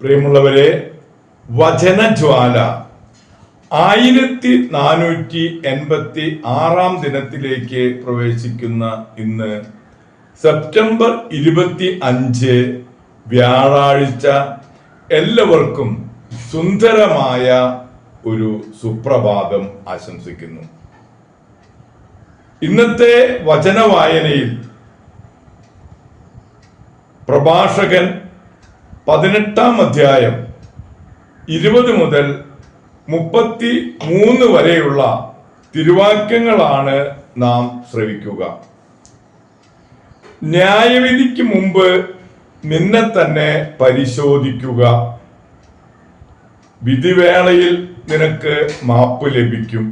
പ്രിയമുള്ളവരെ വചനജ്വാല. ആയിരത്തി നാനൂറ്റി എൺപത്തി ആറാം ദിനത്തിലേക്ക് പ്രവേശിക്കുന്ന ഇന്ന് സെപ്റ്റംബർ ഇരുപത്തി അഞ്ച് വ്യാഴാഴ്ച എല്ലാവർക്കും സുന്ദരമായ ഒരു സുപ്രഭാതം ആശംസിക്കുന്നു. ഇന്നത്തെ വചന വായനയിൽ പ്രഭാഷകൻ പതിനെട്ടാം അധ്യായം ഇരുപത് മുതൽ മുപ്പത്തി മൂന്ന് വരെയുള്ള തിരുവാക്യങ്ങളാണ് നാം ശ്രവിക്കുക. ന്യായവിധിക്ക് മുമ്പ് നിന്നെ തന്നെ പരിശോധിക്കുക. വിധിവേളയിൽ നിനക്ക് മാപ്പ് ലഭിക്കും.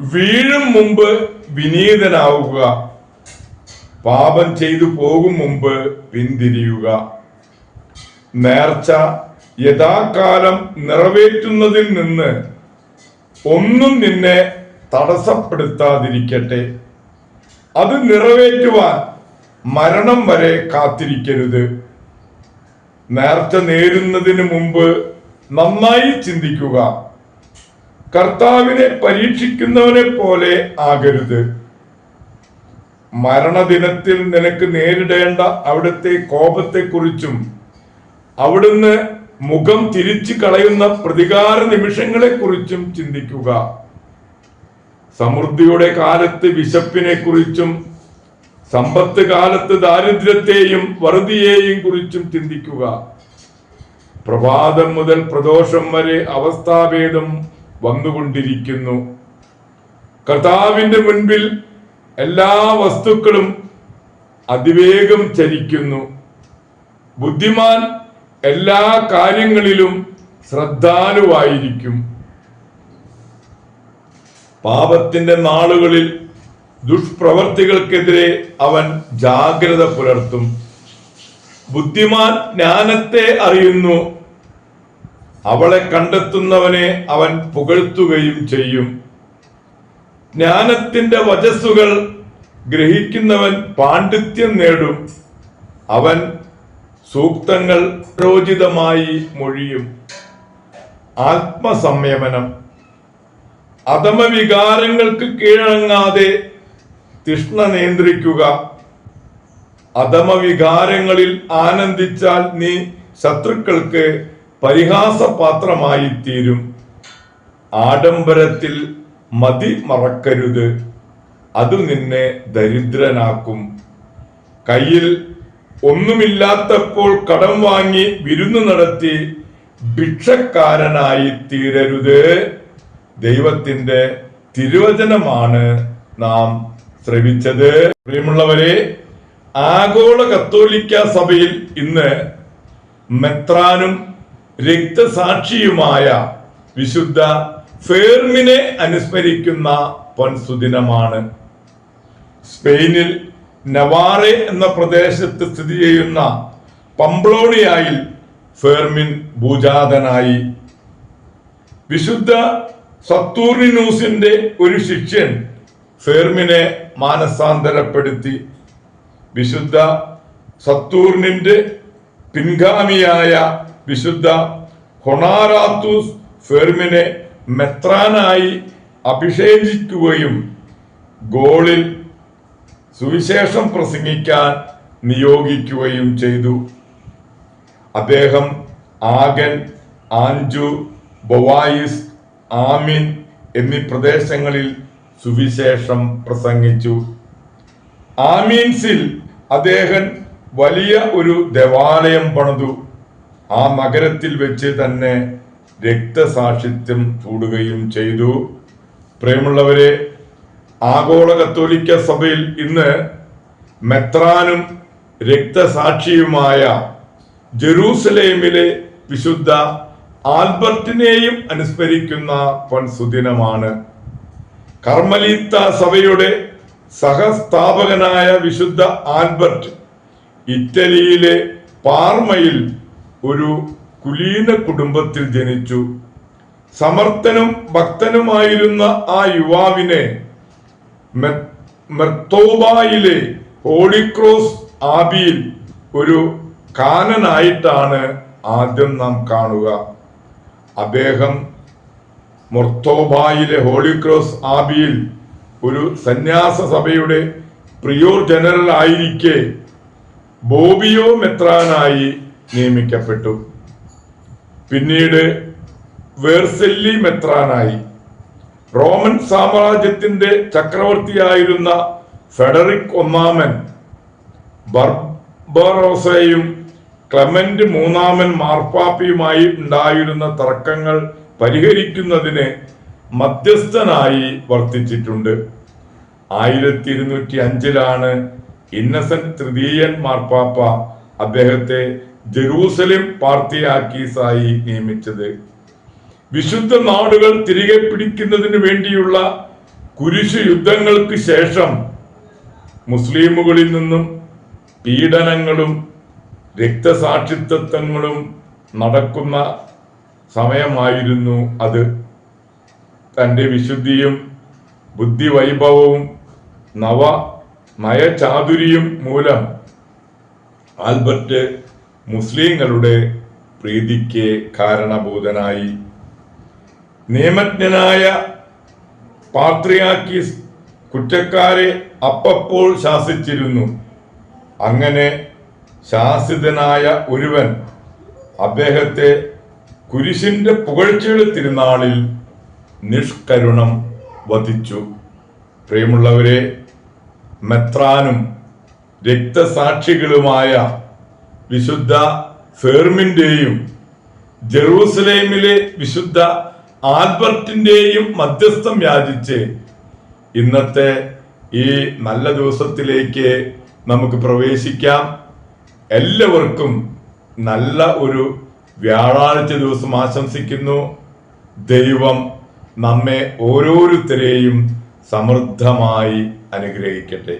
വീഴും മുമ്പ് വിനീതനാവുക. പാപം ചെയ്തു പോകും മുമ്പ് പിന്തിരിയുക. നേർച്ച യഥാകാലം നിറവേറ്റുന്നതിൽ നിന്ന് ഒന്നും നിന്നെ തടസ്സപ്പെടുത്താതിരിക്കട്ടെ. അത് നിറവേറ്റുവാൻ മരണം വരെ കാത്തിരിക്കരുത്. നേർച്ച നേരുന്നതിന് മുമ്പ് നന്നായി ചിന്തിക്കുക. കർത്താവിനെ പരീക്ഷിക്കുന്നവനെ പോലെ ആകരുത്. മരണദിനത്തിൽ നിനക്ക് നേരിടേണ്ട അവിടുത്തെ കോപത്തെക്കുറിച്ചും അവിടുന്ന് മുഖം തിരിച്ചു കളയുന്ന പ്രതികാര നിമിഷങ്ങളെ കുറിച്ചും ചിന്തിക്കുക. സമൃദ്ധിയുടെ കാലത്ത് വിശപ്പിനെ കുറിച്ചും സമ്പത്ത് കാലത്ത് ദാരിദ്ര്യത്തെയും വറുതിയെയും കുറിച്ചും ചിന്തിക്കുക. പ്രഭാതം മുതൽ പ്രദോഷം വരെ അവസ്ഥാഭേദം വന്നുകൊണ്ടിരിക്കുന്നു. കർത്താവിന്റെ മുൻപിൽ എല്ലാ വസ്തുക്കളും അതിവേഗം ചരിക്കുന്നു. ബുദ്ധിമാൻ എല്ലാ കാര്യങ്ങളിലും ശ്രദ്ധാലുവായിരിക്കും. പാപത്തിന്റെ നാളുകളിൽ ദുഷ്പ്രവർത്തികൾക്കെതിരെ അവൻ ജാഗ്രത പുലർത്തും. ബുദ്ധിമാൻ ജ്ഞാനത്തെ അറിയുന്നു. അവളെ കണ്ടെത്തുന്നവനെ അവൻ പുകഴ്ത്തുകയും ചെയ്യും. ജ്ഞാനത്തിന്റെ വചസ്സുകൾ ഗ്രഹിക്കുന്നവൻ പാണ്ഡിത്യം നേടും. അവൻ സൂക്തങ്ങൾ പ്രോചിതമായി മൊഴിയും ആത്മസംയമനം. അധമവികാരങ്ങൾക്ക് കീഴടങ്ങാതെ തിഷ്ണ നിയന്ത്രിക്കുക. അധമവികാരങ്ങളിൽ ആനന്ദിച്ചാൽ നീ ശത്രുക്കൾക്ക് പരിഹാസപാത്രമായി തീരും ആഡംബരത്തിൽ മതി മറക്കരുത്. അത് നിന്നെ ദരിദ്രനാക്കും. കയ്യിൽ ഒന്നുമില്ലാത്തപ്പോൾ കടം വാങ്ങി വിരുന്ന് നടത്തി ഭിക്ഷക്കാരനായി തീരരുത്. ദൈവത്തിന്റെ തിരുവചനമാണ് നാം ശ്രവിച്ചത്. പ്രിയമുള്ളവരെ ആഗോള കത്തോലിക്ക സഭയിൽ ഇന്ന് മെത്രാനും രക്തസാക്ഷിയുമായ വിശുദ്ധ ഫേർമിനെ അനുസ്മരിക്കുന്ന പൊൻസുദിനമാണ്. സ്പെയിനിൽ നവാറെ എന്ന പ്രദേശത്ത് സ്ഥിതി ചെയ്യുന്ന പംപ്ലോണിയായിൽ ഫെർമിൻ ഭൂജാതനായി. വിശുദ്ധ സത്തൂർണിനൂസിന്റെ ഒരു ശിഷ്യൻ ഫേർമിനെ മാനസാന്തരപ്പെടുത്തി. വിശുദ്ധ സത്തൂർണിന്റെ പിൻഗാമിയായ വിശുദ്ധ ഹൊണാറാത്തൂസ് ഫെർമിനെ മെത്രാനായി അഭിഷേചിക്കുകയും ഗോളിൽ സുവിശേഷം പ്രസംഗിക്കാൻ നിയോഗിക്കുകയും ചെയ്തു. അദ്ദേഹം ആഗൻ ആഞ്ചു ബൊവായിസ് ആമിൻ എന്നീ പ്രദേശങ്ങളിൽ സുവിശേഷം പ്രസംഗിച്ചു. ആമീൻസിൽ അദ്ദേഹം വലിയ ഒരു ദേവാലയം പണിതു. ആ നഗരത്തിൽ വെച്ച് തന്നെ രക്തസാക്ഷിത്വം ചൂടുകയും ചെയ്തു. പ്രേമുള്ളവരെ ആഗോള കത്തോലിക്ക സഭയിൽ ഇന്ന് മെത്രാനും രക്തസാക്ഷിയുമായ ജെറൂസലേമിലെ വിശുദ്ധ ആൽബർട്ടിനെയും അനുസ്മരിക്കുന്ന പൊൻസുദിനമാണ് കർമ്മലീത്ത സഭയുടെ സഹസ്ഥാപകനായ വിശുദ്ധ ആൽബർട്ട് ഇറ്റലിയിലെ പാർമയിൽ ഒരു കുലീന കുടുംബത്തിൽ ജനിച്ചു. സമർത്ഥനും ഭക്തനുമായിരുന്ന ആ യുവാവിനെ മെർത്തോബായിലെ ഹോളിക്രോസ് ആബിയിൽ ഒരു കാനനായിട്ടാണ് ആദ്യം നാം കാണുക. അദ്ദേഹം മൊർത്തോബായിലെ ഹോളിക്രോസ് ആബിയിൽ ഒരു സന്യാസ സഭയുടെ പ്രിയോർ ജനറൽ ആയിരിക്കെ ബോബിയോ മെത്രാനായി നിയമിക്കപ്പെട്ടു. പിന്നീട് വേർസെല്ലി മെത്രാനായി. റോമൻ സാമ്രാജ്യത്തിന്റെ ചക്രവർത്തിയായിരുന്ന ഫെഡറിക് ഒന്നാമൻ ബർബറോസയും ക്ലമന്റ് മൂന്നാമൻ മാർപ്പാപ്പിയുമായി ഉണ്ടായിരുന്ന തർക്കങ്ങൾ പരിഹരിക്കുന്നതിന് മധ്യസ്ഥനായി വർത്തിച്ചിട്ടുണ്ട്. ആയിരത്തി ഇരുന്നൂറ്റി അഞ്ചിലാണ് ഇന്നസെന്റ് തൃതീയൻ മാർപ്പാപ്പ അദ്ദേഹത്തെ ജെറൂസലേം പാർത്തിയാക്കീസായി നിയമിച്ചത്. വിശുദ്ധ നാടുകൾ തിരികെ പിടിക്കുന്നതിന് വേണ്ടിയുള്ള കുരിശു യുദ്ധങ്ങൾക്ക് ശേഷം മുസ്ലിമുകളിൽ നിന്നും പീഡനങ്ങളും രക്തസാക്ഷിത്വങ്ങളും നടക്കുന്ന സമയമായിരുന്നു അത്. തന്റെ വിശുദ്ധിയും ബുദ്ധിവൈഭവവും നവ നയചാതുരിയും മൂലം ആൽബർട്ട് മുസ്ലിങ്ങളുടെ പ്രീതിക്ക് കാരണഭൂതനായി. നിയമജ്ഞനായ പാത്രിയാക്കീസ് കുറ്റക്കാരെ അപ്പപ്പോൾ ശാസിച്ചിരുന്നു. അങ്ങനെ ശാസിതനായ ഒരുവൻ അദ്ദേഹത്തെ കുരിശിന്റെ പുകഴ്ചയുടെ തിരുനാളിൽ നിഷ്കരുണം വധിച്ചു. പ്രിയമുള്ളവരെ മെത്രാനും രക്തസാക്ഷികളുമായ വിശുദ്ധ ഫേർമിന്റെയും ജെറൂസലേമിലെ വിശുദ്ധ ആൽബർട്ടിന്റെയും മധ്യസ്ഥം യാചിച്ച് ഇന്നത്തെ ഈ നല്ല ദിവസത്തിലേക്ക് നമുക്ക് പ്രവേശിക്കാം. എല്ലാവർക്കും നല്ല ഒരു വ്യാഴാഴ്ച ദിവസം ആശംസിക്കുന്നു. ദൈവം നമ്മെ ഓരോരുത്തരെയും സമൃദ്ധമായി അനുഗ്രഹിക്കട്ടെ.